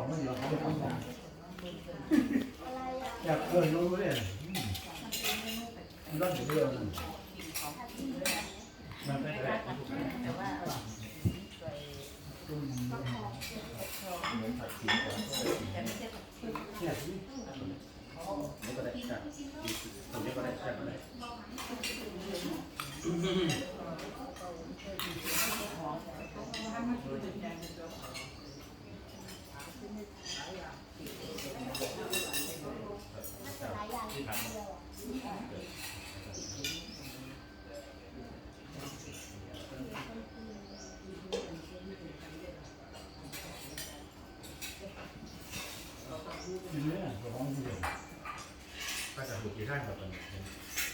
อกมันเดี๋ยวเขาจะทำงานอยากเกินรู้เลยมันร้อนอยู่เดียวนั่นมันไม่ได้แต่ว่าเออตุ้มเหมือนผัดชีสก่อนแต่ไม่ใช่ผักชีเนี่ยที่นี่ก็ได้จ้ะตรงนี้ก็ได้แซ่ก็ได้อยู่ มันเนี่ยกระบองเดียวก็จะถูกกี่ท่านกับตอนนี้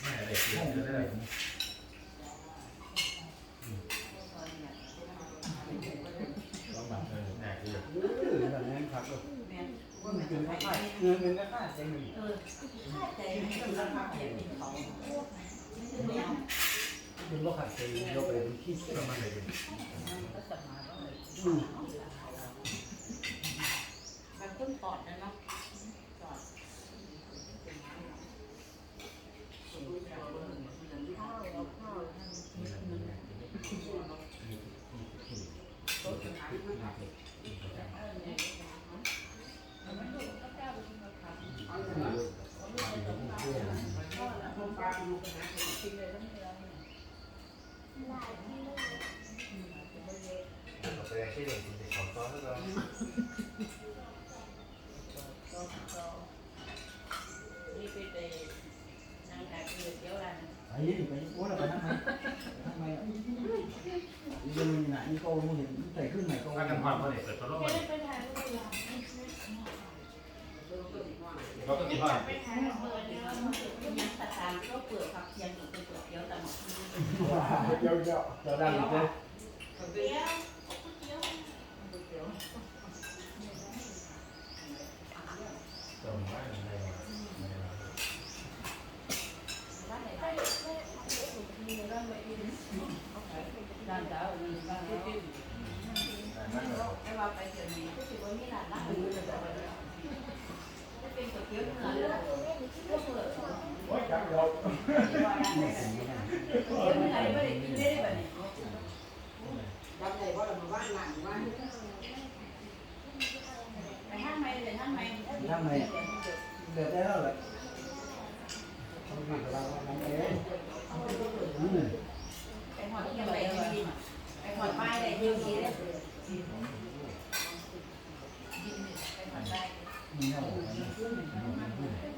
ไม่อะไรเกี่ยห้องวอยู่ได้ ได้ เลย ลองแบบเออแหนกเลย เออแบบนี้ครับก็ เนี่ย ว่ามันเป็นค่าเงิน เป็นค่าเจ๊งเลยเออใจไม่ต้องราคาเก็บกินเขาไม่ใช่แมวเป็ขาดเจ๊งเราไปที่ประมาณไหนดีมัน ก็สมาร์ทเลย มด เดี๋ยวเดี๋ยวเดี๋ยวดังเลย เกี๊ยว ตรงว่าอะไรวะ บ้านไหนบ้านด้านเจ้าอืมบ้านเราไม่ว่าไปเดี๋ยวนี้ก็ถือว่ามีร้าน năm này được thế đó rồi không mặc vào năm thế cái hoạt cái này rồi cái hoạt mai đấy Hãy subscribe cho kênh Ghiền Mì Gõ Để không bỏ lỡ những video hấp dẫn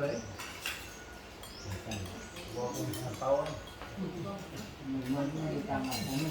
เลยบอกเอาไามันไม่ได้ตามหลักผมไม่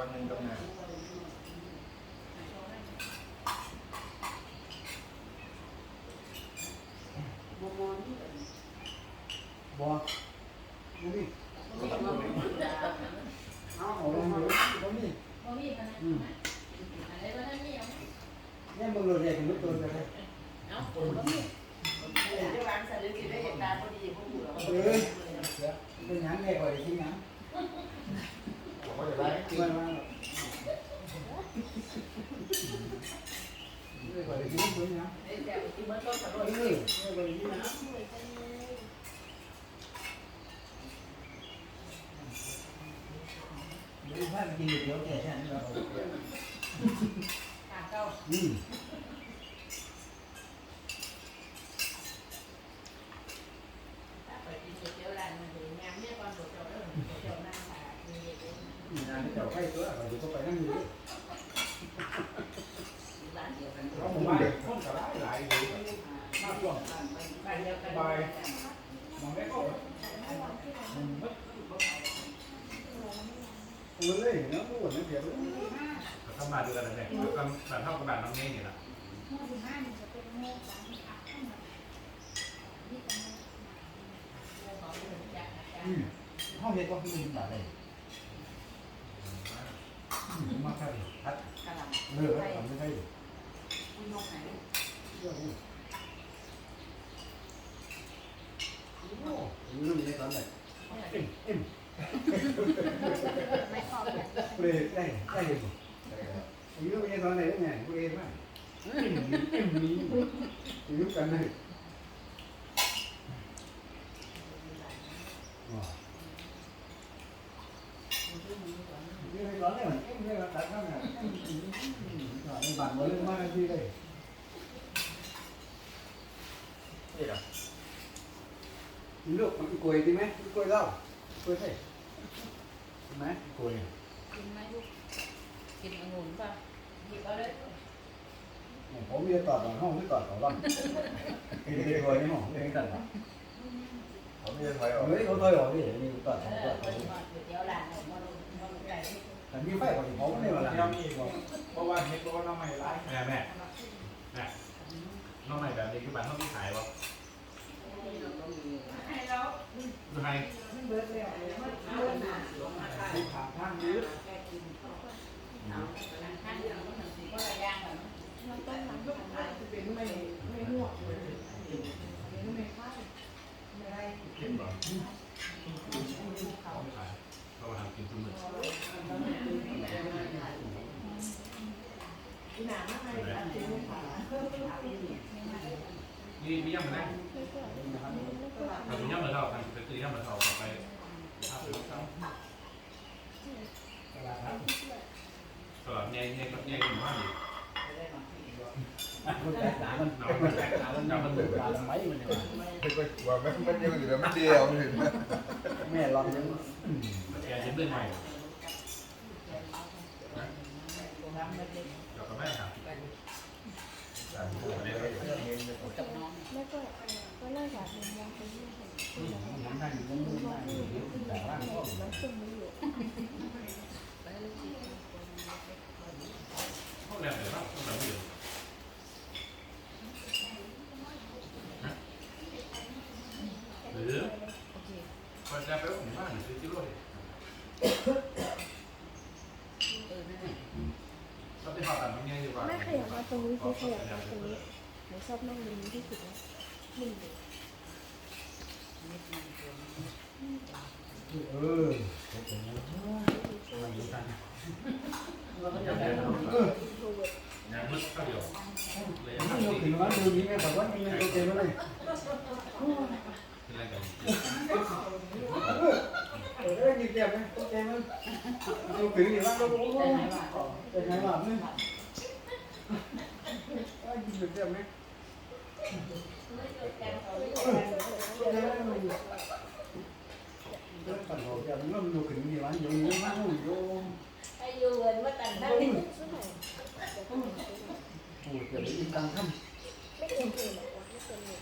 Quan. ดูภาพกินเดี๋ยวแก่ฉันเราตาเก้าอืม ถ้าไปกินก๋วยเตี๋ยวร้านมันเลยงามเนี่ยความสดเจ้าเริ่มก๋วยเตี๋ยวหน้าผามีเด็ก งานที่เจ้าใกล้ตัวเราอยู่ก็ไปนั่งอยู่ ร้านเดียวกัน เราผมไปคนก็ได้หลายอยู่ มากกว่าบ้านเดียวกัน มองได้ก็ ตัวเลยเนาะตัวนั่นเดียว ก็มาดูกันเลยก็แบบเท่ากับแบบน้องเงี้ยนี่แหละ อืมห้องเฮ็ดว่าพี่มีบาทเลยมาครับพัดกระหล่เลิกแล้วทำไม่ได้ำคุณนกไหนเรื่องนี้โอ้ยรู้มีตอนไหนเอ็มเอ็มเปรย์ได้ได้เลยอายุมีตอนไหนได้ไงเปรย์มากเอ็มเอ็มนี้อายุกันเลย ยใช่ไหมกลวย กินไหมลูกกินองุ่นป่ะหยิบเอาเลย ผมมีตอดห้องไม่ตอดของบ้างไอ้เด็กกลวยนี่ห้องเด็กกันเหรอ ผมมีถอยออก เฮ้ยเขาถอยออกดิมีตอด เอ ของ อ ตอด ก๋วยเตี๋ยวร้านของมันมันใหญ่ แต่มีไฟของเขาไม่ได้มาละเดี๋ยวมีบอกเพราะว่าเฮ็ดร้อนน้ำใหม่ร้ายแม่แม่แม่น้องใหม่แบบนี้คือแบบเท่าที่ขายวะให้เราดูให้เบิดแล้วมันเบิดหนาลงมาค่ะมีทางทางยืดแค่กินเอาท่านเดียวมันสิบ่ได้ย่างแบบเป็นไม่ไม่หัวเลยไม่ค่ายไม่ได้กินบ่เขา นี่มีย่ำมาได้ทำย่ำมาเท่าทำเป็นตีย่ำมาเท่าต่อไปภาพเป็นเท่าตลอดเงี้ยเงี้ยก็เงี้ยอยู่บ้านอยู่ มันแตกต่างมันมันแตกต่างมันมันดูตาทำไมมันเนี่ย ว่ามันมันยังอยู่แล้วมันเดียวเห็นไหม แม่ลองยัง แกจะเรื่องใหม่ ทำมาเป็น เดี๋ยวกับแม่ครับ กับน้องแล้วก็ก็น่าจะเป็นมองเป็นเรื่องของคุณหมอทำได้อยู่ยังไม่ได้แต่ว่าก็แล้วซึ่งมันอยู่ พวกแรงเดี๋ยวเราต้องแบบนี้หรือพอจะไปผมบ้านหรือซื้อที่รถก็ไปหาแบบนี้ดีกว่า ไม่ขยับมาตรงนี้คือขยับมาตรงนี้หนู ชอบนั่งตรงนี้ที่สุดแล้วนิ่งเลยเออมันอยู่กันเราก็จะได้เออโทรเวิร์ดงานมืดก็เดียวเลยนี่เราถึงวันดูนี้แม่บอกว่ามีเงินตัวเต็มเลยเป็นอะไรกันเออได้มีเต็มไหมตัวเต็มมั้ยดูถึงอยู่ว่าเราโอ้โหได้ไหมว่าก่อนเป็นไงบ้างเนี่ยได้ยินเต็มไหม ไม่เกินเกินหรอกวะไม่เกินเลย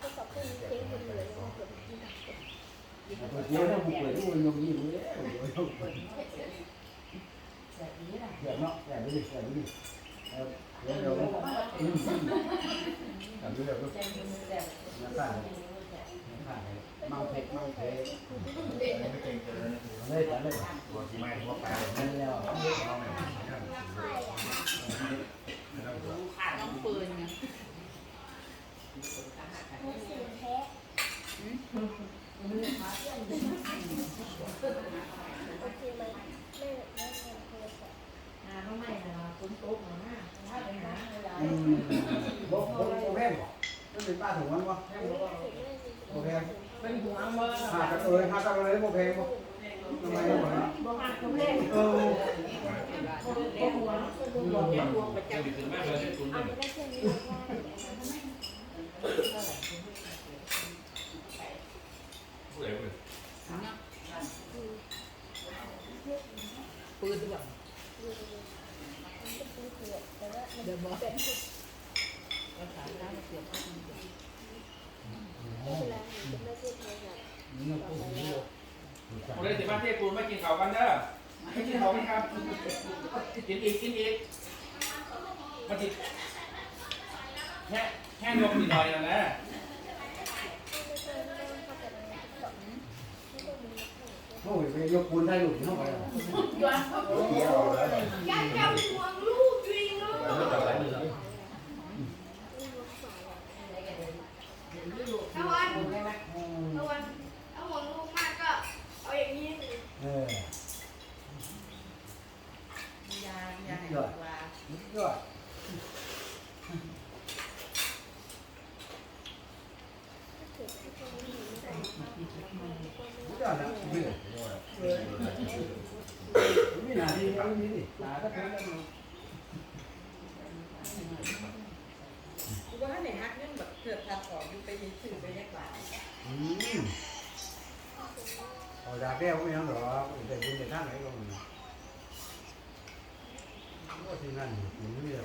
ก็สอบเพื่อนเจ๊งเป็นเลยว่าเกิดที่ไหน ตัวเดียวถ้าบุกไปทุกคนยกยิ้มเลยโอ้ย แบบนี้ล่ะ แบบเนาะแบบนี้แบบนี้เดี๋ยวเดี๋ยวอืม เรื่อง แจ้งมือแดด น้ำตาลมังเผ็ดมังเผ็ด ไม่เก่งเกิน เลยแต่เลย ตัวที่ไม่ทั่วไป นั่นแล้ว น้องปืนไง หาเขาไม่น ะคุณตุ๊กนะถ้าไปหาเวลาอืมบโบโบแพงบ่นั่นเป็นป้าถุงมันบ่โบแพงเป็นหัวว่าหากันเอ้ยหากันเลยโบแพงบ่ ประ จะ จำ มีถึงแม่เลยคุณ เอา เนี่ย ไปได้แค่นี้ว่า ผู้ใหญ่ผู้ใหญ่ ปืนด้วยเดี๋ยวบอกภาษาได้เสียบเข้าไป เวลาห นูจะไม่พูดเลยสิบ้านเทพคุณไม่กินเขาวกันเด้อไม่กินเขาวไหมครับกินอีกกินอีกมาจิแค่แค่นมนิดหน่อยนะนะโอ้ยไปยกปูนได้ลูกเข้าไปย้อนเขาเกี่ยวแล้วอยากจะห่วงลูกจริงลูก แล้ว ว กูว่าไหนฮักเรื่องแบบเกิดทัดออกอยู่ไปยืนถือไปยักบาท อืมเอาดาบแก้วไม่ยังหรอกแต่คุณจะท่านไหนก็มันก็ที่นั่นอยู่นี่แหละ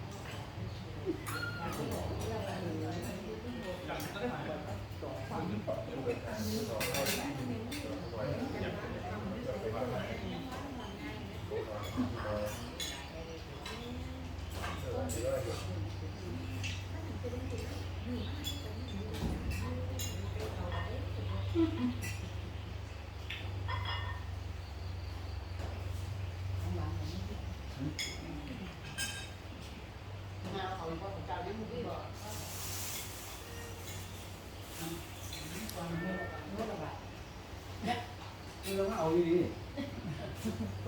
Thank you.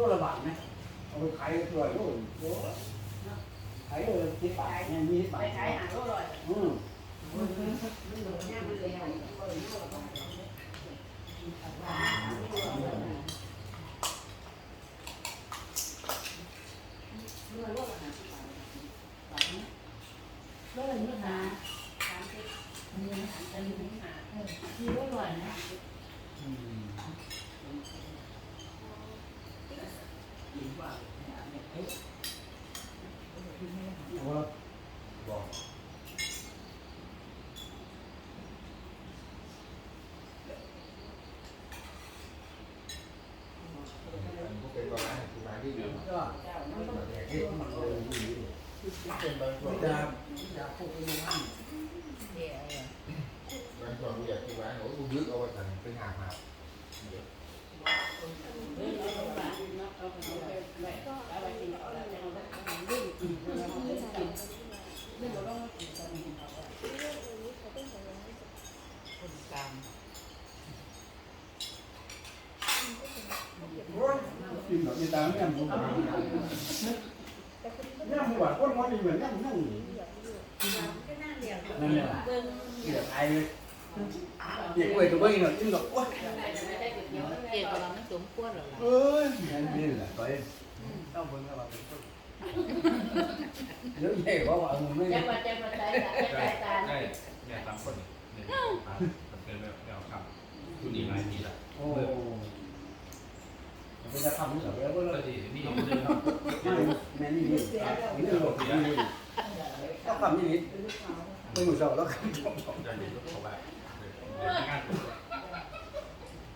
ตัวละบาทไหมเอาไปขายตัวละโอ้โหขายเลยสิบบาทเนี่ยมีสิบบาทไปขายหาโลลอยอืม ว่าบอกามเนี่ยผมเนี่ยผมว่าคนมันเหมือนนั่งนั่ง ก็น่าเรียน นั่นแหละ เบิ้ง เดี๋ยวไอ้เด็กเว้ยตัวเว้ยหน่อยจึงแบบว่า เกี่ยวกับเราไม่สมควรหรอก เอ้ยนี่แหละก็เองต้องเพิ่งเอาไปต้น ห เดี๋ยวใหญ่เพราะว่ามึงไม่ นี่นี่นี่หลบนี่ถ้าทำนี่นี่ไม่หมดสอบแล้วกันจบจบ จะอยู่เพราะว่างาน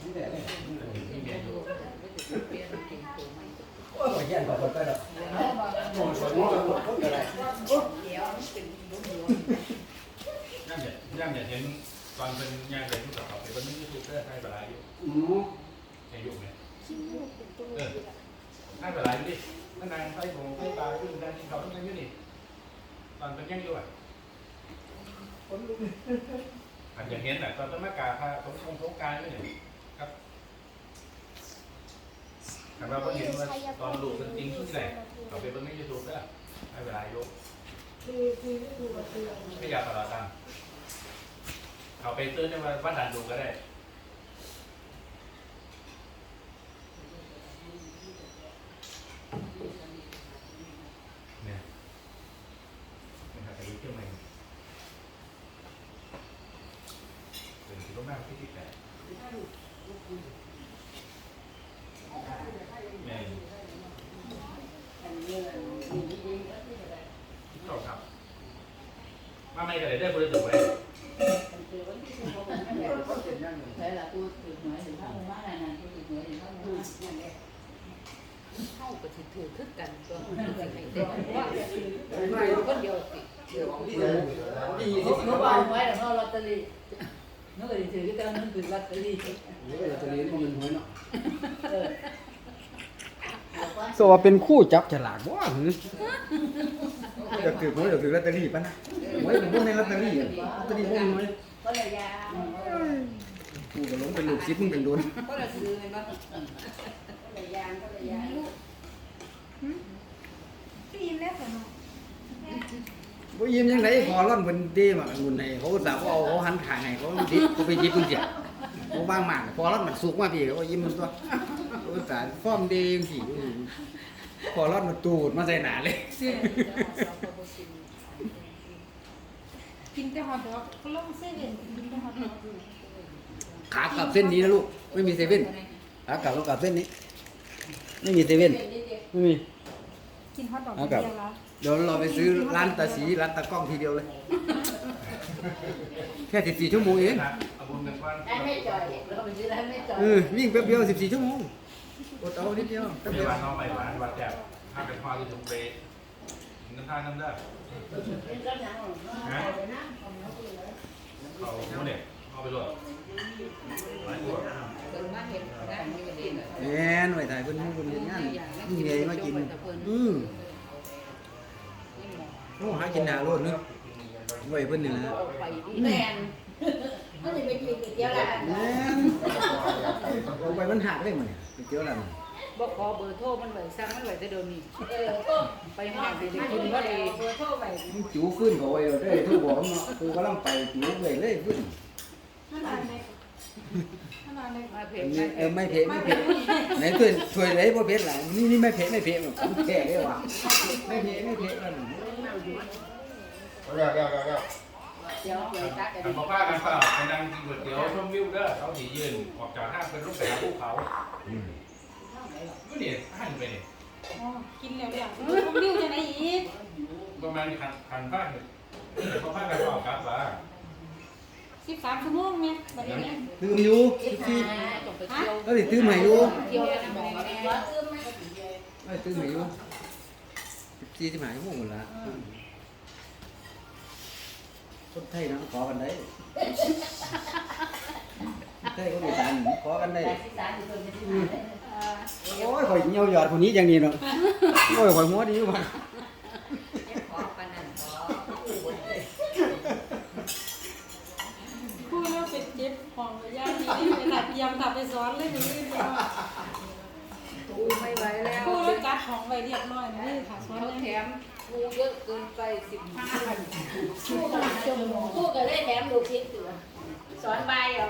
นี่แต่เนี่ย ที่เมียอยู่ โอ้ยแย่กว่าคนไปแล้วโอ้ยสวยมากเลยคนอะไร ย่ำเนี่ยย่ำเนี่ยเห็นตอนเป็นงานเลยทุกคนเอาไปบนนี้ยูทูบเบอร์ให้เวลาอยู่ อืม ให้อยู่ไหม ขี้มูกเป็นตัวอยู่ละ ให้เวลาอยู่ดิ นั่นนางไฟของไฟตาขึ้นด้านที่เขาต้องนั่งอยู่นี่ตอนเป็นยังอยู่อะอาจจะเห็นแต่ตอนต้นมะกาพาสงคงสงการไม่เห็นครับแต่เราก็เห็นว่าตอนดูเป็นจริงที่ไหนเอาไปบนนี้ยูทูบเบอร์ให้เวลาอยู่คือคือไม่ดูกับคือไม่อยากตลอดตังเอาไปซื้อจะมาวัดดันดูก็ได้ เนี่ยนะครับไปเที่ยวใหม่เป็นที่ร่มแม่ที่ที่แปดแม่ชอบครับ มาไม่ กันเลยได้คนละตัวไว้ใช่ละกูถือหน่วยถึงข้างมือว่านั่นกูถือหน่วยถึงข้างมือนั่นแหละเข้าก็ถือถือคือกันตัวแต่ว่าคนเดียวสิดีเมื่อานไว้แล้วลอตเตอรี่เมื่อกี้ถือก็ต้องนึกถึงลอตเตอรี่นี่ก็จะเรียนมันหวยเนาะสว่าเป็นคู่จับฉลากบ่หือ จะถือหวยจะถือลอตเตอรี่ปะนะหวยเป็นพวกในลอตเตอรี่อะลอตเตอรี่พวกนี้ก็เลยยากูก็ลงเป็นลูกศิษย์มึงเป็นโดนก็เละซื้อเห็นบ่ก็เลยยางก็เลยยาปีนแล้วเนาะบ่ยิ้มยังไงพอร่อนเพิ่นเด้มาบุญให้เขาสาวเอาเขาหันขางให้เขาดิเขาไปยิบมึงเสียเขาบางมากพอร่อนมันสุกมากพี่เขายิ้มมันตัวเขาสารฟ้อมเด้งสิ พอร่อนมันตูดมาใส่หน้าเลยกินแต่ฮอทดอกก็ลงเซเว่นกินแต่ฮอทดอกขากลับเส้นนี้นะลูก ไม่มีเซเว่นขากลับต้องกลับเส้นนี้ ไม่มีเซเว่นไม่มีกินฮอทดอกเอากลับเดียวละเดี๋ยวเราไปซื้อร้านตาสีร้านตากล้องทีเดียวเลย แค่14ชั่วโมงเองนะเอาบุญกันวันได้ไม่จ่อยเราไปซื้อได้ไม่จ่อยเออวิ่งแป๊บเดียว14ชั่วโมง อดเอานิดเดียวแป๊บไปเดียววันน้องไปวันวัดแจกถ้าเป็นพอที่ถึงไปน้ำท่าน้ำได้เขาโมเด็กเอาไปโหลดหลายตัวเพิ่นมาเห็นงานอยู่นี่น่ะแม่นไว้ถ่ายเพิ่นหมู่เพิ่นเฮ็ดงานนี่เหนื่ยมากินอืมโอ้หากินหน้าโลดนึงไว้เพิ่นนี่ล่ะไปแมน ก็เลยไปกินก๋วยเตี๋ยวร้าน แม่นเอาไว้มันหักเลยมันเนี่ยก๋วยเตี๋ยวร้าน บ่ขอเบอร์โทรมันไว้สั่งมันไว้แต่เดิมนี่ เออก็ ไปห้างสิได้กินบ่ได้ เบอร์โทรไป มันจูขึ้นเขาไว้เลยทุกบอกเนาะคือกำลังไปจูเลยเลยขึ้น ขนาดไหนขนาดไหน มาเพ อั จ นนี้เออไม่เผ็ดไม่เผ็ดไหนช่วยช่วยเลยบ่เผ็ดหลังนี่นี่ไม่เผ็ดไม่เผ็ดมันแค่เลยว่ะไม่เผ็ดไม่เผ็ดมัน แล้วแล้วแล้วแล้ วเดี๋ยวเดี๋ยวตักกันกันบอกว่ากันเปล่าไปนั่งกินก๋วยเตี๋ยวชมวิวเด้อเขาถียืนออกจากห้างเป็นรูปแบบภูเขาก็นี่ห้างไปนี่อ๋อกินแล้วเนี่ยต้องริ้วจะไหนอีกประมาณคันคันบ้านเขาพากันออกครับว่าสิบสามชั่วโมงเนี่ยแบบนี้ตื่มอยู่คิดที่หาต้องไปเที่ยวก็สิตื่มให้อยู่เที่ยวกันบ่ว่าเอื้อมไหมไม่ตื่มให้อยู่14ที่หมายชั่วโมงหมดละ คนไทยนะขอกันได้คนไทยก็มีการขอกันได้ แต่ที่สามคนไม่ได้ โอ้ยข่อยเหี่ยวหยอดคนนี้อย่างนี้เนาะโอ้ยข่อยหัวดีว่ะ ขอปานนั้นขอ พูดแล้วเป็นเจ็บของระยะนี้ไปตัดเตรียมตัดไปสอนเลยนี่ กูไม่ไหวแล้ว พูดแล้วกัดของไว้เรียบร้อยนะนี่ค่ะสอน เขา เลย แถม งูเยอะเกินไปสิบห้าวันคู่กับนคู่กันเล่แถมดูคลิปอยู่สอนใบเอา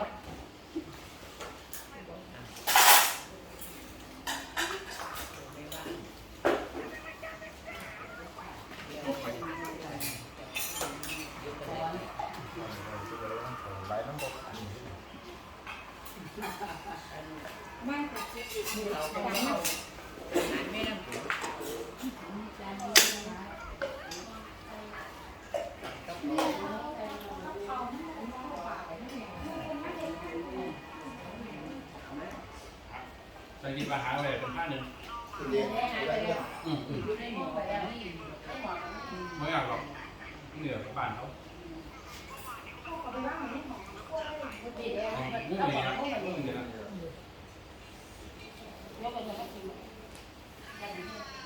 ม่แต่คิดอยู่เราไม่ได้ ใส่กินปลาหาอะไรเป็นผ้าหนึ่งอืมอืมไม่อยากหรอกเหนื่อยกับบ้านเขากุ้งเลยนะกุ้งเลยนะ Thank you.